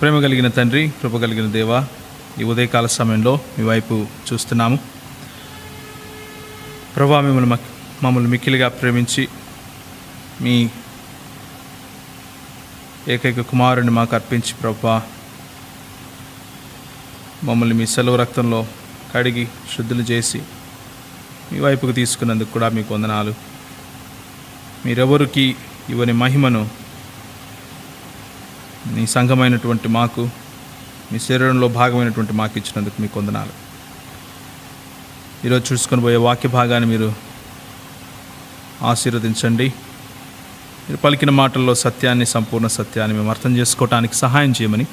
ప్రేమ కలిగిన తండ్రి కృప కలిగిన దేవ ఈ ఉదయకాల సమయంలో మీ వైపు చూస్తున్నాము. ప్రభా మిమ్మల్ని మమ్మల్ని మిక్కిలిగా ప్రేమించి మీ ఏకైక కుమారుని మాకు అర్పించి ప్రభా మమ్మల్ని మీ సెలవు రక్తంలో కడిగి శుద్ధులు చేసి మీ వైపుకు తీసుకున్నందుకు కూడా మీకు వందనాలు. మీరెవరికి ఇవని మహిమను నీ సంఘమైనటువంటి మాకు మీ శరీరంలో భాగమైనటువంటి మాకు ఇచ్చినందుకు మీకు వందనాలు ఈరోజు చూసుకొని పోయే వాక్య భాగాన్ని మీరు ఆశీర్వదించండి. మీరు పలికిన మాటల్లో సత్యాన్ని సంపూర్ణ సత్యాన్ని మేము అర్థం చేసుకోవటానికి సహాయం చేయమని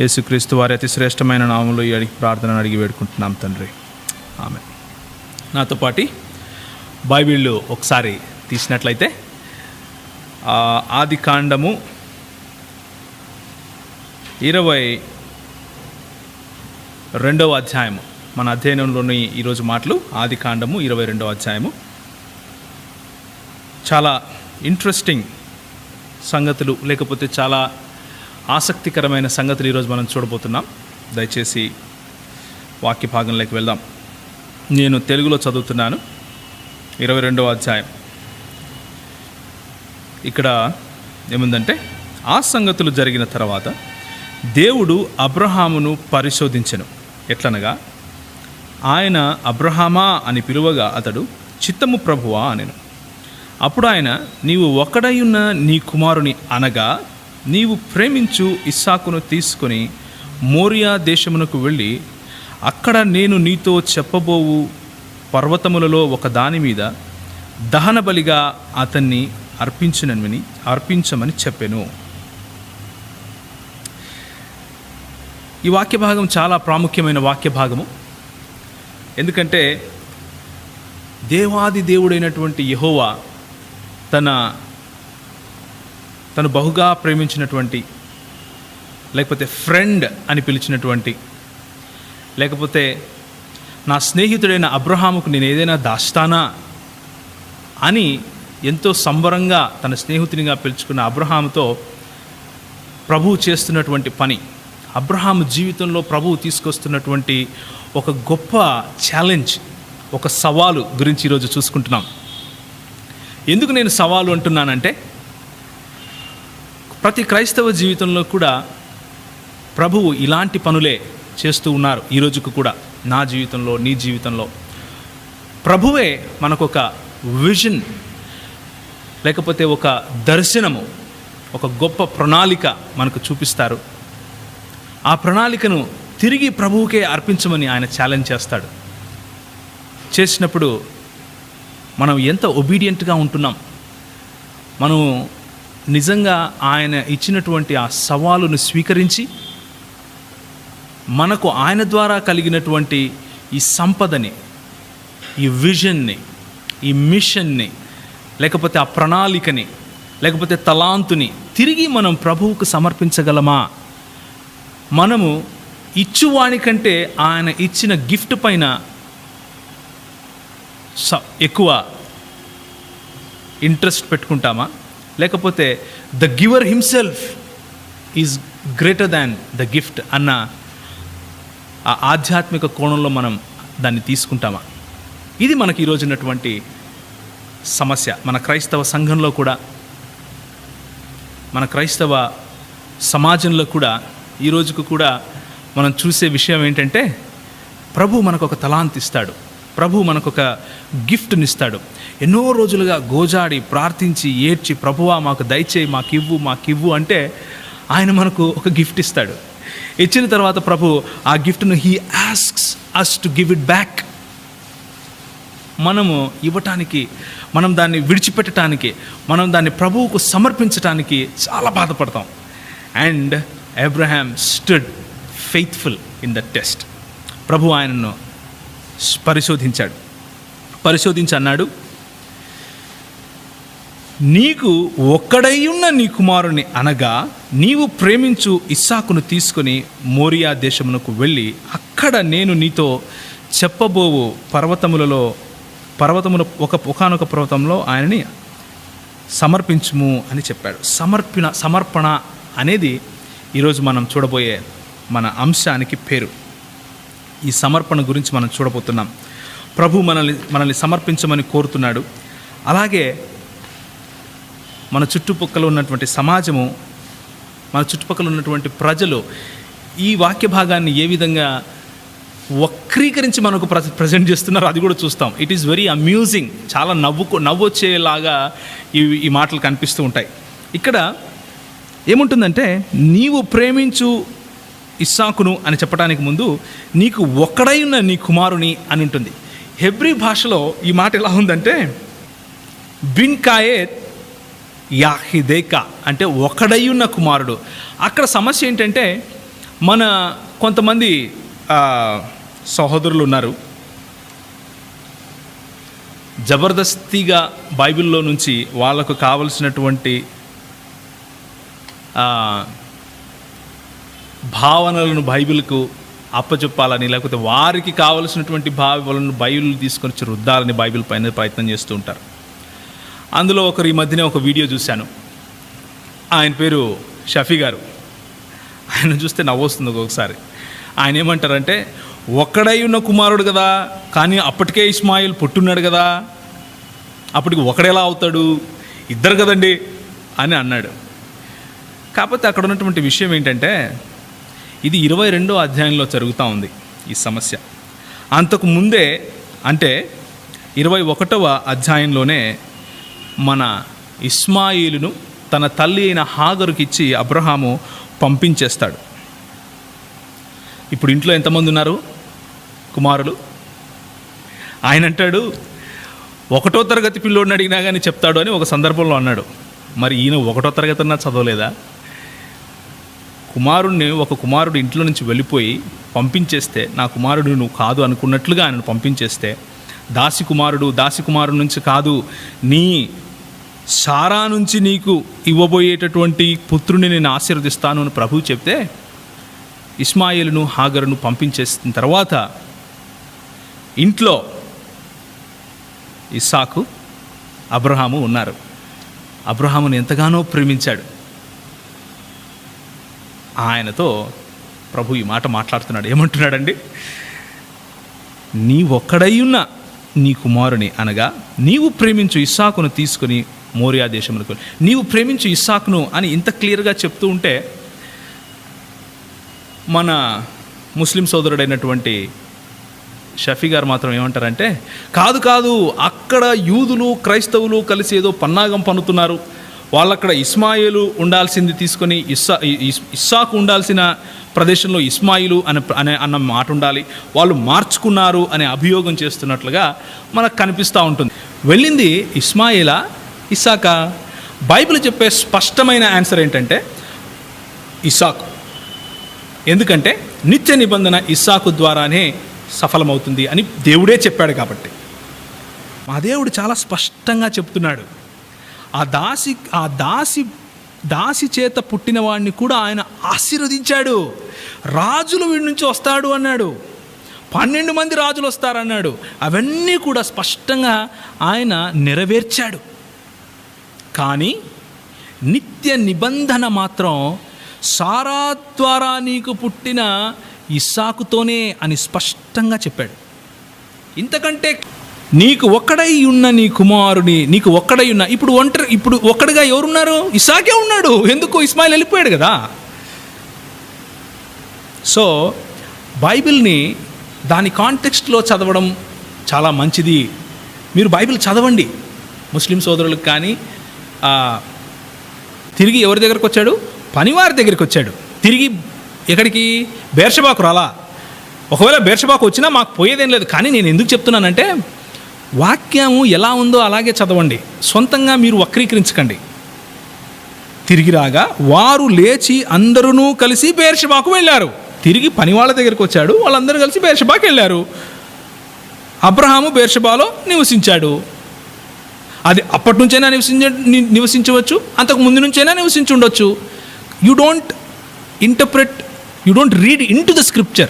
యేసుక్రీస్తు వారి అతి శ్రేష్టమైన నామంలో ఈ అడిగి ప్రార్థనను అడిగి వేడుకుంటున్నాం తండ్రి. ఆమె నాతో పాటి బైబిళ్ళు ఒకసారి తీసినట్లయితే ఆది కాండము ఇరవై రెండవ అధ్యాయము. మన అధ్యయనంలోని ఈరోజు మాటలు ఆది కాండము ఇరవై రెండవ అధ్యాయము. చాలా ఇంట్రెస్టింగ్ సంగతులు లేకపోతే చాలా ఆసక్తికరమైన సంగతులు ఈరోజు మనం చూడబోతున్నాం. దయచేసి వాక్య భాగంలోకి వెళ్దాం. నేను తెలుగులో చదువుతున్నాను. ఇరవై రెండవ అధ్యాయం. ఇక్కడ ఏముందంటే ఆ సంగతులు జరిగిన తర్వాత దేవుడు అబ్రహామును పరిశోధించెను. ఎట్లనగా? ఆయన అబ్రహామా అని పిలువగా అతడు చిత్తము ప్రభువా అనెను. అప్పుడు ఆయన నీవు ఒకడైయున్న నీ కుమారుని అనగా నీవు ప్రేమించు ఇస్సాకును తీసుకొని మోరియా దేశమునకు వెళ్ళి అక్కడ నేను నీతో చెప్పబోవు పర్వతములలో ఒక దాని మీద దహన బలిగా అతన్ని అర్పించనని అర్పించమని చెప్పెను. ఈ వాక్య భాగం చాలా ప్రాముఖ్యమైన వాక్య భాగము. ఎందుకంటే దేవాది దేవుడైనటువంటి యహోవా తన తను బహుగా ప్రేమించినటువంటి లేకపోతే ఫ్రెండ్ అని పిలిచినటువంటి లేకపోతే నా స్నేహితుడైన అబ్రహాముకు నేను ఏదైనా దాస్తానా అని ఎంతో సంబరంగా తన స్నేహితునిగా పిలుచుకున్న అబ్రహాముతో ప్రభువు చేస్తున్నటువంటి పని. అబ్రహాము జీవితంలో ప్రభువు తీసుకొస్తున్నటువంటి ఒక గొప్ప ఛాలెంజ్ ఒక సవాలు గురించి ఈరోజు చూసుకుంటున్నాం. ఎందుకు నేను సవాలు అంటున్నానంటే ప్రతి క్రైస్తవ జీవితంలో కూడా ప్రభువు ఇలాంటి పనులే చేస్తూ ఉన్నారు ఈ రోజుకు కూడా నా జీవితంలో నీ జీవితంలో. ప్రభువే మనకొక విజన్ లేకపోతే ఒక దర్శనము ఒక గొప్ప ప్రణాళిక మనకు చూపిస్తారు. ఆ ప్రణాళికను తిరిగి ప్రభువుకే అర్పించమని ఆయన ఛాలెంజ్ చేస్తాడు. చేసినప్పుడు మనం ఎంత ఒబీడియంట్గా ఉంటున్నాం? మనం నిజంగా ఆయన ఇచ్చినటువంటి ఆ సవాలును స్వీకరించి మనకు ఆయన ద్వారా కలిగినటువంటి ఈ సంపదని ఈ విజన్ని ఈ మిషన్ని లేకపోతే ఆ ప్రణాళికని లేకపోతే తలాంతుని తిరిగి మనం ప్రభువుకు సమర్పించగలమా? మనము ఇచ్చువాని కంటే ఆయన ఇచ్చిన గిఫ్ట్ పైన స- ఎక్కువ ఇంట్రెస్ట్ పెట్టుకుంటామా? లేకపోతే the giver himself is greater than the gift అన్న ఆ ఆధ్యాత్మిక కోణంలో మనం దాన్ని తీసుకుంటామా? ఇది మనకి ఈరోజు ఉన్నటువంటి సమస్య. మన క్రైస్తవ సంఘంలో కూడా మన క్రైస్తవ సమాజంలో కూడా ఈ రోజుకు కూడా మనం చూసే విషయం ఏంటంటే ప్రభు మనకు ఒక తలాంత్ ఇస్తాడు. ప్రభు మనకు ఒక గిఫ్ట్నిస్తాడు. ఎన్నో రోజులుగా గోజాడి ప్రార్థించి ఏడ్చి ప్రభువా మాకు దయచేయి మాకివ్వు మాకివ్వు అంటే ఆయన మనకు ఒక గిఫ్ట్ ఇస్తాడు. ఇచ్చిన తర్వాత ప్రభు ఆ గిఫ్ట్ను he asks us to give it back మనము ఇవ్వటానికి మనం దాన్ని విడిచిపెట్టడానికి మనం దాన్ని ప్రభువుకు సమర్పించటానికి చాలా బాధపడతాం. And Abraham stood faithful in the test ప్రభు ఆయనను పరిశోధించాడు. పరిశోధించి అన్నాడు నీకు ఒక్కడైయున్న నీ కుమారుని అనగా నీవు ప్రేమించు ఇస్సాకును తీసుకొని మోరియా దేశమునకు వెళ్ళి అక్కడ నేను నీతో చెప్పబోవు పర్వతములలో పర్వతముల ఒక ఒకనొక పర్వతంలో ఆయనని సమర్పించుము అని చెప్పాడు. సమర్పణ సమర్పణ అనేది ఈరోజు మనం చూడబోయే మన అంశానికి పేరు. ఈ సమర్పణ గురించి మనం చూడబోతున్నాం. ప్రభు మనల్ని మనల్ని సమర్పించమని కోరుతున్నాడు. అలాగే మన చుట్టుపక్కల ఉన్నటువంటి సమాజము మన చుట్టుపక్కల ఉన్నటువంటి ప్రజలు ఈ వాక్య భాగాన్ని ఏ విధంగా వక్రీకరించి మనకు ప్ర ప్రజెంట్ చేస్తున్నారు అది కూడా చూస్తాం. ఇట్ ఈస్ వెరీ అమ్యూజింగ్ చాలా నవ్వుకు నవ్వొచ్చేలాగా ఈ ఈ మాటలు కనిపిస్తూ ఉంటాయి. ఇక్కడ ఏముంటుందంటే నీవు ప్రేమించు ఇస్సాకును అని చెప్పడానికి ముందు నీకు ఒక్కడై ఉన్న నీ కుమారుని అని ఉంటుంది. హెబ్రి భాషలో ఈ మాట ఎలా ఉందంటే బిన్ కాయేత్ యాహిదేక అంటే ఒకడై ఉన్న కుమారుడు. అక్కడ సమస్య ఏంటంటే మన కొంతమంది సహోదరులు ఉన్నారు. జబర్దస్తిగా బైబిల్లో నుంచి వాళ్ళకు కావలసినటువంటి భావనలను బైబిల్కు అప్పచెప్పాలని లేకపోతే వారికి కావలసినటువంటి భావాలను బైబిల్ తీసుకొని వచ్చి రుద్దాలని బైబిల్ పైన ప్రయత్నం చేస్తూ ఉంటారు. అందులో ఒకరు ఈ మధ్యనే ఒక వీడియో చూశాను. ఆయన పేరు షఫీ గారు. ఆయన చూస్తే నవ్వొస్తుంది ఒక్కొక్కసారి. ఆయన ఏమంటారంటే ఒక్కడై ఉన్న కుమారుడు కదా కానీ అప్పటికే ఇస్మాయిల్ పుట్టున్నాడు కదా అప్పటికి ఒకడెలా అవుతాడు? ఇద్దరు కదండి అని అన్నాడు. కాకపోతే అక్కడ ఉన్నటువంటి విషయం ఏంటంటే ఇది ఇరవై రెండో అధ్యాయంలో జరుగుతూ ఉంది ఈ సమస్య. అంతకు ముందే అంటే ఇరవై ఒకటవ అధ్యాయంలోనే మన ఇస్మాయిలును తన తల్లి అయిన హాగరుకి ఇచ్చి అబ్రహాము పంపించేస్తాడు. ఇప్పుడు ఇంట్లో ఎంతమంది ఉన్నారు? కుమారులు. ఆయన అంటాడు ఒకటో తరగతి పిల్లోడిని అడిగినా కానీ చెప్తాడు అని ఒక సందర్భంలో అన్నాడు. మరి ఈయన ఒకటో తరగతి అన్నా చదవలేదా? కుమారుడిని ఒక కుమారుడు ఇంట్లో నుంచి వెళ్ళిపోయి పంపించేస్తే నా కుమారుడు నువ్వు కాదు అనుకున్నట్లుగా ఆయనను పంపించేస్తే దాసి కుమారుడు దాసి కుమారుడు నుంచి కాదు నీ సారా నుంచి నీకు ఇవ్వబోయేటటువంటి పుత్రుని నేను ఆశీర్వదిస్తాను అని ప్రభువు చెప్తే ఇస్మాయిల్ను హాగరును పంపించేసిన తర్వాత ఇంట్లో ఇస్సాకు అబ్రహాము ఉన్నారు. అబ్రహామును ఎంతగానో ప్రేమించాడు. ఆయనతో ప్రభు ఈ మాట మాట్లాడుతున్నాడు. ఏమంటున్నాడండి? నీ ఒక్కడయ్యున్న నీ కుమారుని అనగా నీవు ప్రేమించు ఇస్సాకును తీసుకుని మోరియా దేశములకు నీవు ప్రేమించు ఇస్సాకును అని ఇంత క్లియర్గా చెప్తూ ఉంటే మన ముస్లిం సోదరుడైనటువంటి షఫీ గారు మాత్రం ఏమంటారంటే కాదు కాదు అక్కడ యూదులు క్రైస్తవులు కలిసి ఏదో పన్నాగం పన్నుతున్నారు. వాళ్ళక్కడ ఇస్మాయిలు ఉండాల్సింది తీసుకొని ఇస్సా ఇస్సాకు ఉండాల్సిన ప్రదేశంలో ఇస్మాయిలు అనే అనే అన్న మాట ఉండాలి. వాళ్ళు మార్చుకున్నారు అనే అభియోగం చేస్తున్నట్లుగా మనకు కనిపిస్తూ ఉంటుంది. వెళ్ళింది ఇస్మాయిలా ఇస్సాక? బైబిల్ చెప్పే స్పష్టమైన ఆన్సర్ ఏంటంటే ఇస్సాకు. ఎందుకంటే నిత్య నిబంధన ఇస్సాకు ద్వారానే సఫలమవుతుంది అని దేవుడే చెప్పాడు కాబట్టి. మా దేవుడు చాలా స్పష్టంగా చెప్తున్నాడు. ఆ దాసి ఆ దాసి దాసి చేత పుట్టిన వాడిని కూడా ఆయన ఆశీర్వదించాడు. రాజులు వీడి నుంచి వస్తాడు అన్నాడు. పన్నెండు మంది రాజులు వస్తారన్నాడు. అవన్నీ కూడా స్పష్టంగా ఆయన నెరవేర్చాడు. కానీ నిత్య నిబంధన మాత్రం సారా ద్వారా నీకు పుట్టిన ఇస్సాకుతోనే అని స్పష్టంగా చెప్పాడు. ఇంతకంటే నీకు ఒక్కడై ఉన్న నీ కుమారుని నీకు ఒక్కడై ఉన్న ఇప్పుడు ఒంటరి ఇప్పుడు ఒక్కడిగా ఎవరున్నారు? ఇసాకే ఉన్నాడు. ఎందుకు? ఇస్మాయిల్ వెళ్ళిపోయాడు కదా. సో బైబిల్ని దాని కాంటెక్స్ట్లో చదవడం చాలా మంచిది. మీరు బైబిల్ చదవండి. ముస్లిం సోదరులకు కానీ తిరిగి ఎవరి దగ్గరకు వచ్చాడు? పనివారి దగ్గరికి వచ్చాడు. తిరిగి ఎక్కడికి? బేర్షబాకు రాలా. ఒకవేళ బేర్షబాకు వచ్చినా మాకు పోయేదేం లేదు. కానీ నేను ఎందుకు చెప్తున్నానంటే వాక్యము ఎలా ఉందో అలాగే చదవండి. సొంతంగా మీరు వక్రీకరించకండి. తిరిగి రాగా వారు లేచి అందరూ కలిసి బేర్షబాకు వెళ్ళారు. తిరిగి పని వాళ్ళ దగ్గరికి వచ్చాడు. వాళ్ళందరూ కలిసి బేర్షబాకి వెళ్ళారు. అబ్రహాము బేర్షబాలో నివసించాడు. అది అప్పటి నుంచైనా నివసించ నివసించవచ్చు. అంతకు ముందు నుంచైనా నివసించి ఉండొచ్చు you don't interpret you don't read into the scripture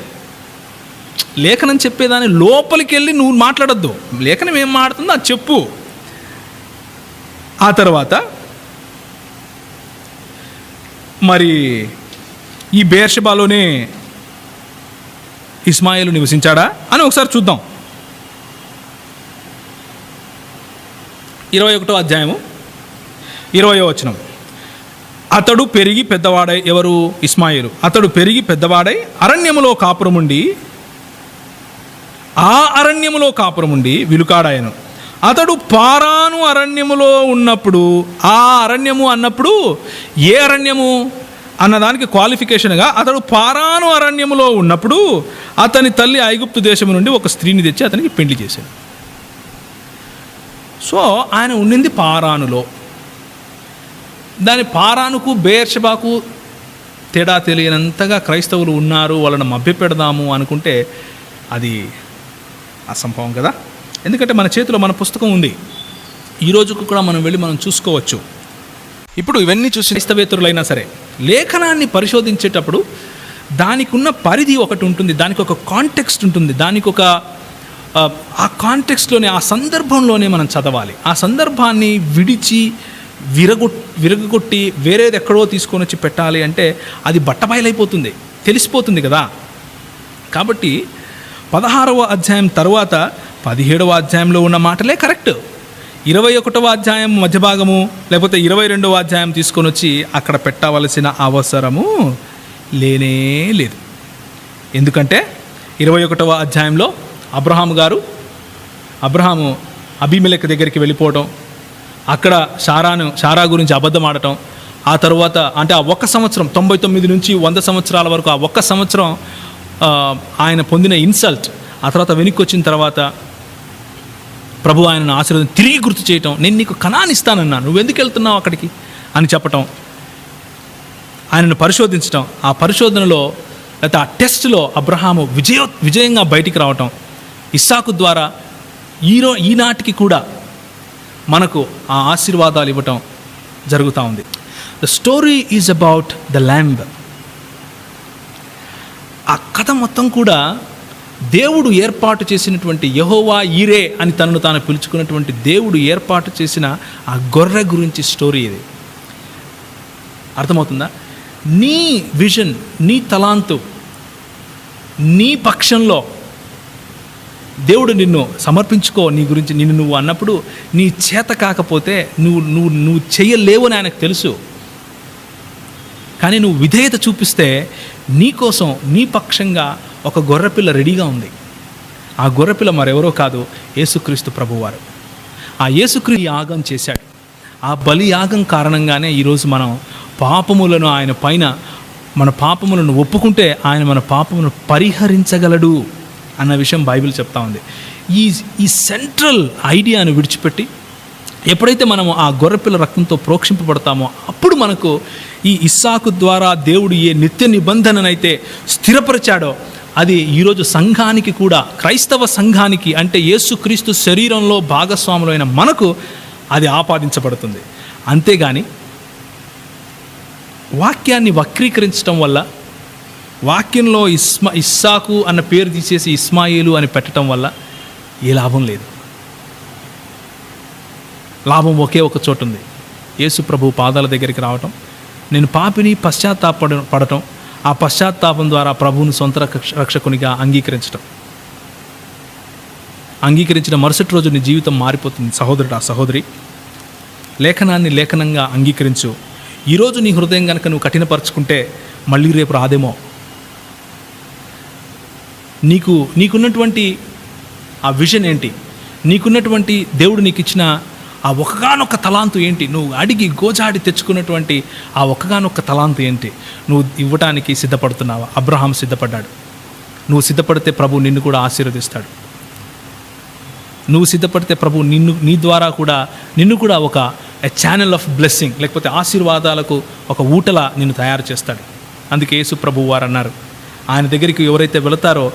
లేఖనం చెప్పేదాని లోపలికి వెళ్ళి నువ్వు మాట్లాడొద్దు. లేఖనం ఏం మాట్లాడుతుందో అది చెప్పు. ఆ తర్వాత మరి ఈ బేర్షబాలోనే ఇస్మాయిల్ నివసించాడా అని ఒకసారి చూద్దాం. ఇరవై ఒకటో అధ్యాయము ఇరవయో వచనం. అతడు పెరిగి పెద్దవాడై ఎవరు? ఇస్మాయిలు. అతడు పెరిగి పెద్దవాడై అరణ్యములో కాపురముండి ఆ అరణ్యములో కాపురముండి విలుకాడాయను. అతడు పారాను అరణ్యములో ఉన్నప్పుడు ఆ అరణ్యము అన్నప్పుడు ఏ అరణ్యము? అన్నదానికి క్వాలిఫికేషన్గా అతడు పారాను అరణ్యములో ఉన్నప్పుడు అతని తల్లి ఐగుప్తు దేశం నుండి ఒక స్త్రీని తెచ్చి అతనికి పెళ్ళి చేశాడు. సో ఆయన ఉండింది పారానులో. దాని పారానుకు బేర్షబాకు తేడా తెలియనంతగా క్రైస్తవులు ఉన్నారు వాళ్ళని మభ్యపెడదాము అనుకుంటే అది అసంభవం కదా? ఎందుకంటే మన చేతిలో మన పుస్తకం ఉంది. ఈ రోజుకు కూడా మనం వెళ్ళి మనం చూసుకోవచ్చు. ఇప్పుడు ఇవన్నీ చూసి క్రైస్తవేతరులైనా సరే లేఖనాన్ని పరిశోధించేటప్పుడు దానికి ఉన్న పరిధి ఒకటి ఉంటుంది దానికి ఒక కాంటెక్స్ట్ ఉంటుంది దానికి ఒక ఆ, కాంటెక్స్ట్లోనే ఆ సందర్భంలోనే మనం చదవాలి. ఆ సందర్భాన్ని విడిచి విరగొ విరగొట్టి వేరేది ఎక్కడో తీసుకొని వచ్చి పెట్టాలి అంటే అది బట్టబయలైపోతుంది తెలిసిపోతుంది కదా? కాబట్టి పదహారవ అధ్యాయం తరువాత పదిహేడవ అధ్యాయంలో ఉన్న మాటలే కరెక్ట్. ఇరవై ఒకటవ అధ్యాయం మధ్య భాగము లేకపోతే ఇరవై రెండవ అధ్యాయం తీసుకొని వచ్చి అక్కడ పెట్టవలసిన అవసరము లేనే లేదు. ఎందుకంటే ఇరవై ఒకటవ అధ్యాయంలో అబ్రహాము గారు అబ్రహాము అభిమేలెక్ దగ్గరికి వెళ్ళిపోవటం అక్కడ షారాను షారా గురించి అబద్ధం ఆడటం ఆ తర్వాత అంటే ఆ ఒక్క సంవత్సరం తొంభై తొమ్మిది నుంచి వంద సంవత్సరాల వరకు ఆ ఒక్క సంవత్సరం ఆయన పొందిన ఇన్సల్ట్ ఆ తర్వాత వెనక్కి వచ్చిన తర్వాత ప్రభు ఆయనను ఆశీర్వదం తిరిగి గుర్తు చేయటం నేను నీకు కణాన్నిస్తానన్నా నువ్వు ఎందుకు వెళ్తున్నావు అక్కడికి? అని చెప్పటం ఆయనను పరిశోధించటం ఆ పరిశోధనలో లేకపోతే ఆ టెస్ట్లో అబ్రహాము విజయ విజయంగా బయటికి రావటం ఇస్సాకు ద్వారా ఈరో ఈనాటికి కూడా మనకు ఆ ఆశీర్వాదాలు ఇవ్వటం జరుగుతూ ఉంది. The story is about the lamb ఆ కథ మొత్తం కూడా దేవుడు ఏర్పాటు చేసినటువంటి యహోవా ఈరే అని తనను తాను పిలుచుకున్నటువంటి దేవుడు ఏర్పాటు చేసిన ఆ గొర్రె గురించి స్టోరీ ఇది. అర్థమవుతుందా? నీ విజన్ నీ తలాంతు నీ పక్షంలో దేవుడు నిన్ను సమర్పించుకో నీ గురించి నిన్ను నువ్వు అన్నప్పుడు నీ చేత కాకపోతే నువ్వు నువ్వు నువ్వు చేయలేవు అని ఆయనకు తెలుసు. కానీ నువ్వు విధేయత చూపిస్తే నీకోసం నీ పక్షంగా ఒక గొర్రెపిల్ల రెడీగా ఉంది. ఆ గొర్రెపిల్ల మరెవరో కాదు యేసుక్రీస్తు ప్రభువారు. ఆ యేసుక్రీ యాగం చేశాడు. ఆ బలి యాగం కారణంగానే ఈరోజు మనం పాపములను ఆయన పైన మన పాపములను ఒప్పుకుంటే ఆయన మన పాపమును పరిహరించగలడు అన్న విషయం బైబిల్ చెప్తా ఉంది. ఈ ఈ సెంట్రల్ ఐడియాను విడిచిపెట్టి ఎప్పుడైతే మనము ఆ గొర్రెపిల్ల రక్తంతో ప్రోక్షింపబడతామో అప్పుడు మనకు ఈ ఇస్సాకు ద్వారా దేవుడు ఏ నిత్య నిబంధననైతే స్థిరపరిచాడో అది ఈరోజు సంఘానికి కూడా క్రైస్తవ సంఘానికి అంటే యేసుక్రీస్తు శరీరంలో భాగస్వాములైన మనకు అది ఆపాదించబడుతుంది. అంతేగాని వాక్యాన్ని వక్రీకరించడం వల్ల వాక్యంలో ఇస్మా ఇస్సాకు అన్న పేరు తీసేసి ఇస్మాయిలు అని పెట్టడం వల్ల ఏ లాభం లేదు. లాభం ఒకే ఒక చోటు ఉంది యేసు ప్రభు పాదాల దగ్గరికి రావటం నేను పాపిని పశ్చాత్తాపడ పడటం ఆ పశ్చాత్తాపం ద్వారా ప్రభువును సొంత రక్షకునిగా అంగీకరించటం. అంగీకరించిన మరుసటి రోజు నీ జీవితం మారిపోతుంది సహోదరుడు ఆ సహోదరి. లేఖనాన్ని లేఖనంగా అంగీకరించు. ఈరోజు నీ హృదయం కనుక నువ్వు కఠినపరుచుకుంటే మళ్ళీ రేపు రాదేమో. నీకు నీకున్నటువంటి ఆ విజన్ ఏంటి? నీకున్నటువంటి దేవుడు నీకు ఇచ్చిన ఆ ఒకగానొక్క తలాంతు ఏంటి? నువ్వు అడిగి గోజాడి తెచ్చుకున్నటువంటి ఆ ఒకగానొక్క తలాంతు ఏంటి? నువ్వు ఇవ్వటానికి సిద్ధపడుతున్నావా? అబ్రహాం సిద్ధపడ్డాడు. నువ్వు సిద్ధపడితే ప్రభు నిన్ను కూడా ఆశీర్వదిస్తాడు. నువ్వు సిద్ధపడితే ప్రభు నిన్ను నీ ద్వారా కూడా నిన్ను కూడా ఒక ఛానల్ ఆఫ్ బ్లెస్సింగ్ లేకపోతే ఆశీర్వాదాలకు ఒక ఊటలా నిన్ను తయారు చేస్తాడు. అందుకే యేసు ప్రభు వారు అన్నారు ఆయన దగ్గరికి ఎవరైతే వెళతారో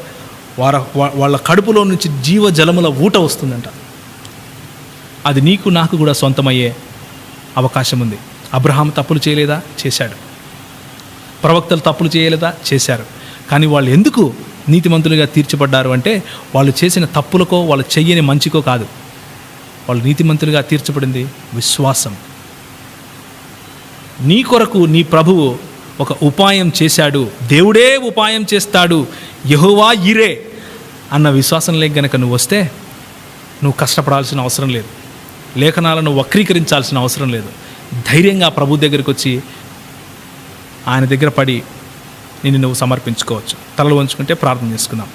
వార వాళ్ళ కడుపులో నుంచి జీవ జలముల ఊట వస్తుందంట. అది నీకు నాకు కూడా సొంతమయ్యే అవకాశం ఉంది అబ్రహాం తప్పులు చేయలేదా? చేశాడు. ప్రవక్తలు తప్పులు చేయలేదా? చేశారు. కానీ వాళ్ళు ఎందుకు నీతిమంతులుగా తీర్చబడ్డారు అంటే వాళ్ళు చేసిన తప్పులకో వాళ్ళు చెయ్యని మంచికో కాదు. వాళ్ళు నీతిమంతులుగా తీర్చబడింది విశ్వాసం. నీ కొరకు నీ ప్రభువు ఒక ఉపాయం చేశాడు. దేవుడే ఉపాయం చేస్తాడు. యహోవా ఇరే అన్న విశ్వాసంలోకి గనక నువ్వు వస్తే నువ్వు కష్టపడాల్సిన అవసరం లేదు. లేఖనాలను వక్రీకరించాల్సిన అవసరం లేదు. ధైర్యంగా ప్రభు దగ్గరికి వచ్చి ఆయన దగ్గర పడి నిన్ను నువ్వు సమర్పించుకోవచ్చు. తలలు వంచుకుంటే ప్రార్థన చేసుకుందాం.